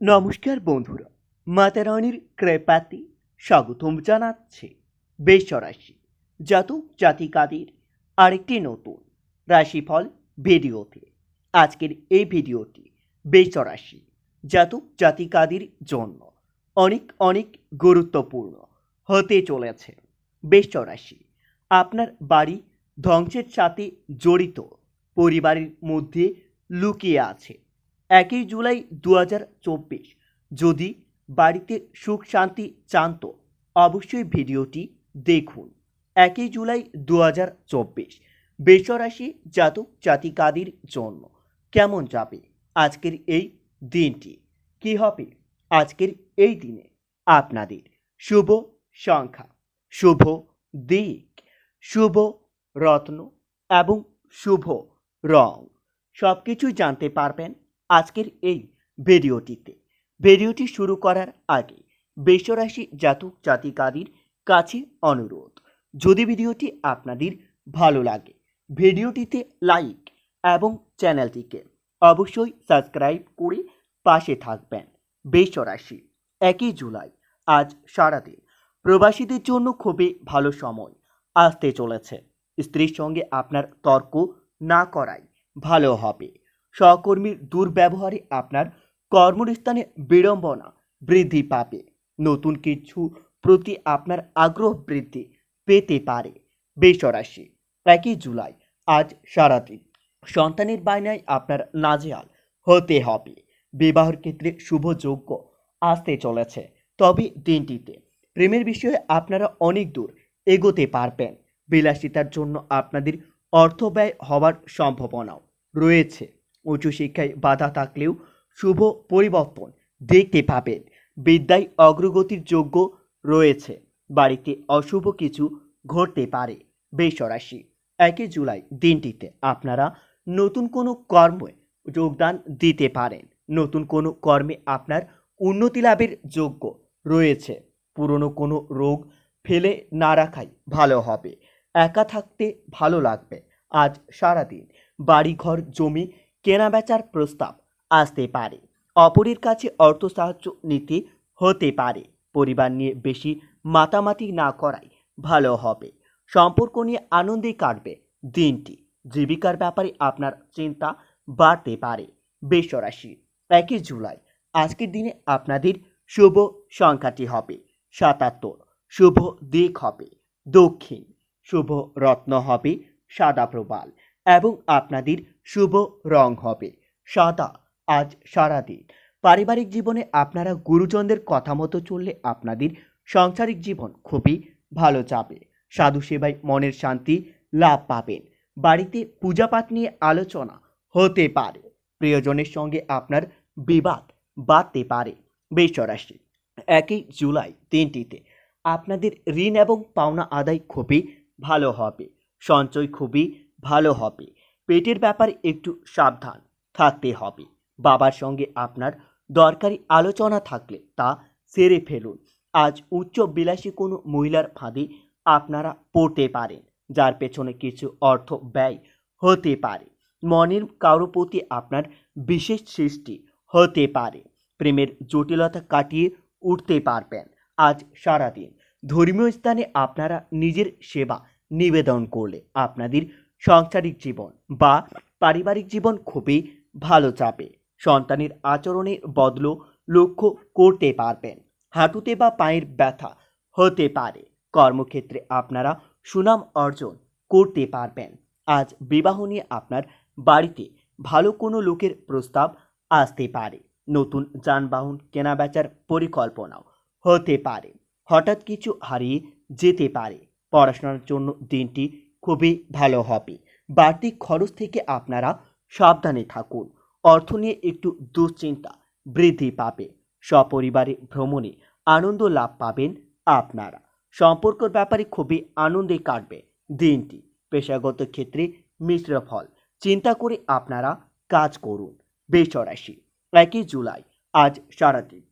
নমস্কার বন্ধুরা মাতারানির কৃপাতে স্বাগতম জানাচ্ছে বেশরাশি জাতক জাতিকাদের আরেকটি নতুন রাশিফল ভিডিওতে। আজকের এই ভিডিওটি বেশরাশি জাতক জাতিকাদের জন্য অনেক অনেক গুরুত্বপূর্ণ হতে চলেছে। বেশরাশি আপনার বাড়ি ধ্বংসের সাথে জড়িত, পরিবারের মধ্যে লুকিয়ে আছে। একই জুলাই দু যদি বাড়িতে সুখ শান্তি চান তো অবশ্যই ভিডিওটি দেখুন। একই জুলাই দু চব্বিশ। বেসরাশি জাতক জাতিকাদের জন্য কেমন যাবে আজকের এই দিনটি? কি হবে আজকের এই দিনে? আপনাদের শুভ সংখ্যা, শুভ দিক, শুভ রত্ন এবং শুভ রং। সব কিছুই জানতে পারবেন আজকের এই ভিডিওটিতে। ভিডিওটি শুরু করার আগে বেসরাশি জাতক জাতিকাদের কাছে অনুরোধ, যদি ভিডিওটি আপনাদের ভালো লাগে, ভিডিওটিতে লাইক এবং চ্যানেলটিকে অবশ্যই সাবস্ক্রাইব করে পাশে থাকবেন। বেসরাশি একই জুলাই, আজ সারাদিন প্রবাসীদের জন্য খুবই ভালো সময় আসতে চলেছে। স্ত্রীর সঙ্গে আপনার তর্ক না করাই ভালো হবে। সহকর্মীর দুর্ব্যবহারে আপনার কর্মস্থানে বিড়ম্বনা বৃদ্ধি পাবে। নতুন কিছু প্রতি আপনার আগ্রহ বৃদ্ধি পেতে পারে। বেসরাশি একই জুলাই, আজ সারাদিন। সন্তানের বায়নায় আপনার নাজেহাল হতে হবে। বিবাহের ক্ষেত্রে শুভযোগ্য আসতে চলেছে। তবে দিনটিতে প্রেমের বিষয়ে আপনারা অনেক দূর এগোতে পারবেন। বিলাসিতার জন্য আপনাদের অর্থ ব্যয় হওয়ার সম্ভাবনাও রয়েছে। উচ্চশিক্ষায় বাধা থাকলেও শুভ পরিবর্তন দেখতে পাবেন। বিদ্যায় অগ্রগতির যোগ্য রয়েছে। বাড়িতে অশুভ কিছু ঘটতে পারে। বেসরাশি একই জুলাই দিনটিতে আপনারা নতুন কোনো কর্মে যোগদান দিতে পারেন। নতুন কোনো কর্মে আপনার উন্নতি লাভের যোগ্য রয়েছে। পুরনো কোনো রোগ ফেলে না রাখাই ভালো হবে। একা থাকতে ভালো লাগবে। আজ সারাদিন বাড়িঘর, জমি কেনাবেচার প্রস্তাব আসতে পারে। অপরের কাছে অর্থ সাহায্য নিতে হতে পারে। পরিবার নিয়ে বেশি মাতামাতি না করাই ভালো হবে। সম্পর্ক নিয়ে আনন্দে কাটবে দিনটি। জীবিকার ব্যাপারে আপনার চিন্তা বাড়তে পারে। বেসরাশি একই জুলাই। আজকের দিনে আপনাদের শুভ সংখ্যাটি হবে সাতাত্তর। শুভ দিক হবে দক্ষিণ। শুভ রত্ন হবে সাদা প্রবাল। এবং আপনাদের শুভ রং হবে। সাদা, আজ সারাদিন পারিবারিক জীবনে আপনারা গুরুজনদের কথা মতো চললে আপনাদের সাংসারিক জীবন খুবই ভালো যাবে। সাধু সেবায় মনের শান্তি লাভ পাবেন। বাড়িতে পূজাপাঠ নিয়ে আলোচনা হতে পারে। প্রিয়জনের সঙ্গে আপনার বিবাদ বাড়তে পারে। বেসরাশি একই জুলাই তিনটিতে আপনাদের ঋণ এবং পাওনা আদায় খুবই ভালো হবে। সঞ্চয় খুবই ভালো হবে। পেটের ব্যাপারে একটু সাবধান থাকতে হবে। বাবার সঙ্গে আপনার দরকারি আলোচনা থাকলে তা সেরে ফেলুন। আজ উচ্চ বিলাসী কোনো মহিলার ফাঁদে আপনারা পড়তে পারেন, যার পেছনে কিছু অর্থ ব্যয় হতে পারে। মনের কারও প্রতি আপনার বিশেষ সৃষ্টি হতে পারে। প্রেমের জটিলতা কাটিয়ে উঠতে পারবেন আজ সারাদিন। ধর্মীয় স্থানে আপনারা নিজের সেবা নিবেদন করলে আপনাদের সাংসারিক জীবন বা পারিবারিক জীবন খুবই ভালো যাবে সন্তানের আচরণে বদল লক্ষ্য করতে পারবেন। হাঁটুতে বা পায়ের ব্যথা হতে পারে। কর্মক্ষেত্রে আপনারা সুনাম অর্জন করতে পারবেন। আজ বিবাহ নিয়ে আপনার বাড়িতে ভালো কোনো লোকের প্রস্তাব আসতে পারে। নতুন যানবাহন কেনাবেচার পরিকল্পনাও হতে পারে। হঠাৎ কিছু হারিয়ে যেতে পারে। পড়াশোনার জন্য দিনটি খুবই ভালো হবে। বাড়তি খরচ থেকে আপনারা সাবধানে থাকুন। অর্থ নিয়ে একটু দুশ্চিন্তা বৃদ্ধি পাবে। সপরিবারে ভ্রমণে আনন্দ লাভ পাবেন আপনারা। সম্পর্কর ব্যাপারে খুবই আনন্দে কাটবে দিনটি। পেশাগত ক্ষেত্রে মিশ্র ফল। চিন্তা করে আপনারা কাজ করুন। বেসরাশি একই জুলাই, আজ সারাদিন।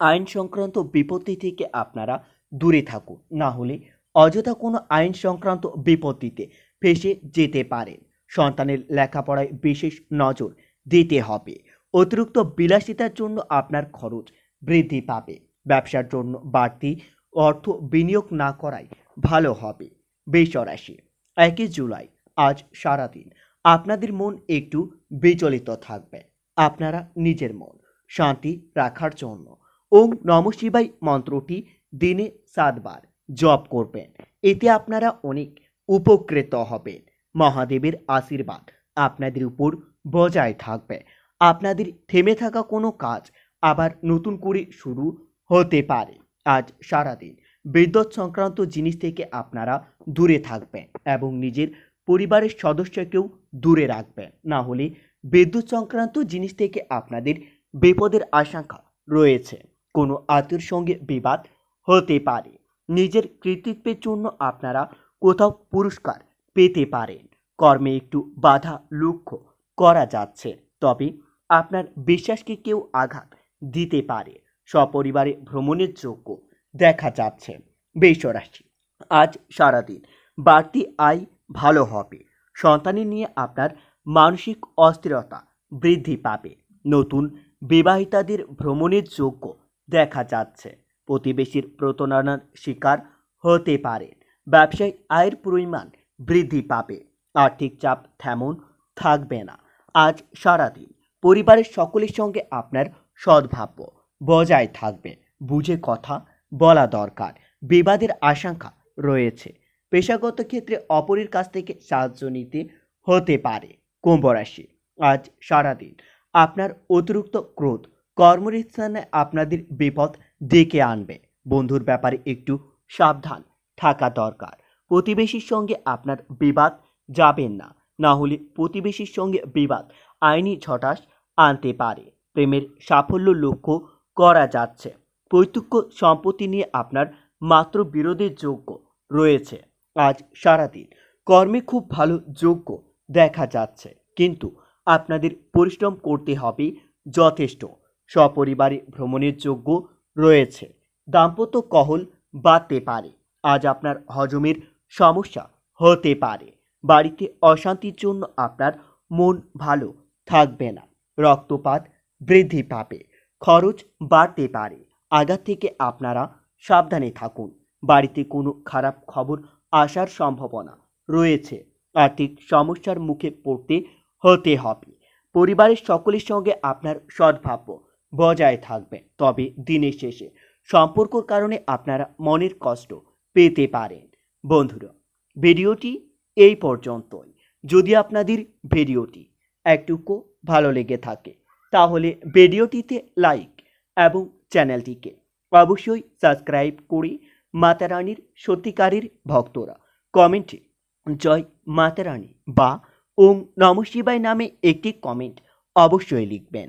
আইন সংক্রান্ত বিপত্তি থেকে আপনারা দূরে থাকুন। না হলে অযথা কোনো আইন সংক্রান্ত বিপত্তিতে ফেসে যেতে পারেন। সন্তানের লেখাপড়ায় বিশেষ নজর দিতে হবে। অতিরিক্ত বিলাসিতার জন্য আপনার খরচ বৃদ্ধি পাবে। ব্যবসার জন্য বাড়তি অর্থ বিনিয়োগ না করাই ভালো হবে। বেসরাশি একই জুলাই, আজ সারাদিন। আপনাদের মন একটু বিচলিত থাকবে। আপনারা নিজের মন শান্তি রাখার জন্য। ওম নম শিবাই মন্ত্রটি দিনে সাতবার। জপ করবেন। এতে আপনারা অনেক উপকৃত হবেন। মহাদেবের আশীর্বাদ আপনাদের উপর বজায় থাকবে। আপনাদের থেমে থাকা কোনো কাজ আবার নতুন করে শুরু হতে পারে। আজ সারাদিন বিদ্যুৎ সংক্রান্ত জিনিস থেকে আপনারা দূরে থাকবেন এবং নিজের পরিবারের সদস্যকেও দূরে রাখবেন। না হলে বিদ্যুৎ সংক্রান্ত জিনিস থেকে আপনাদের বিপদের আশঙ্কা রয়েছে। কোনো আত্মীয়র সঙ্গে বিবাদ হতে পারে। নিজের কৃতিত্বের জন্য আপনারা কোথাও পুরস্কার পেতে পারেন। কর্মে একটু বাধা লক্ষ্য করা যাচ্ছে, তবে আপনার বিশ্বাসকে কেউ আঘাত দিতে পারে। সপরিবারে ভ্রমণের যোগ্য দেখা যাচ্ছে। বেসরাশি আজ সারাদিন বাড়তি আয় ভালো হবে। সন্তানের নিয়ে আপনার মানসিক অস্থিরতা বৃদ্ধি পাবে। নতুন বিবাহিতাদের ভ্রমণের যোগ্য দেখা যাচ্ছে। প্রতিবেশীর প্রতারণার শিকার হতে পারে। ব্যবসায় আয়ের পরিমাণ বৃদ্ধি পাবে। আর্থিক চাপ তেমন থাকবে না। আজ সারাদিন পরিবারের সকলের সঙ্গে আপনার সদ্ভাব্য বজায় থাকবে। বুঝে কথা বলা দরকার। বিবাদের আশঙ্কা রয়েছে। পেশাগত ক্ষেত্রে অপরের কাছ থেকে সাহায্য নিতে হতে পারে। কুম্ভ রাশি, আজ সারাদিন আপনার অতিরিক্ত ক্রোধ কর্মস্থানে আপনাদের বিপদ ডেকে আনবে। বন্ধুর ব্যাপারে একটু সাবধান, থাকা দরকার। প্রতিবেশীর সঙ্গে আপনার বিবাদ যাবেন না। না হলে প্রতিবেশীর সঙ্গে বিবাদ আইনি ঝটাস আনতে পারে। প্রেমের সাফল্য লক্ষ্য করা যাচ্ছে। পৈতৃক সম্পত্তি নিয়ে আপনার মাত্র বিরোধের যোগ্য রয়েছে আজ সারাদিন। কর্মে খুব ভালো যোগ্য দেখা যাচ্ছে। কিন্তু আপনাদের পরিশ্রম করতে হবে যথেষ্ট। সপরিবারে ভ্রমণের যোগ্য রয়েছে। দাম্পত্য কহল বাড়তে পারে। আজ আপনার হজমের সমস্যা হতে পারে। বাড়িতে অশান্তির জন্য আপনার মন ভালো থাকবে না। রক্তপাত বৃদ্ধি পাবে। খরচ বাড়তে পারে। আঘাত থেকে আপনারা সাবধানে থাকুন। বাড়িতে কোনো খারাপ খবর আসার সম্ভাবনা রয়েছে। আর্থিক সমস্যার মুখে পড়তে হতে হবে। পরিবারের সকলের সঙ্গে আপনার সদ্ভাব্য বজায় থাকবে। তবে দিনের শেষে সম্পর্কর কারণে আপনারা মনের কষ্ট পেতে পারেন। বন্ধুরা, ভিডিওটি এই পর্যন্তই। যদি আপনাদের ভিডিওটি একটুকু ভালো লেগে থাকে, তাহলে ভিডিওটিতে লাইক এবং চ্যানেলটিকে অবশ্যই সাবস্ক্রাইব করে মাতারানীর সত্যিকারের ভক্তরা কমেন্টে জয় মাতারানী বা ওম নম শিবায় নামে একটি কমেন্ট অবশ্যই লিখবেন।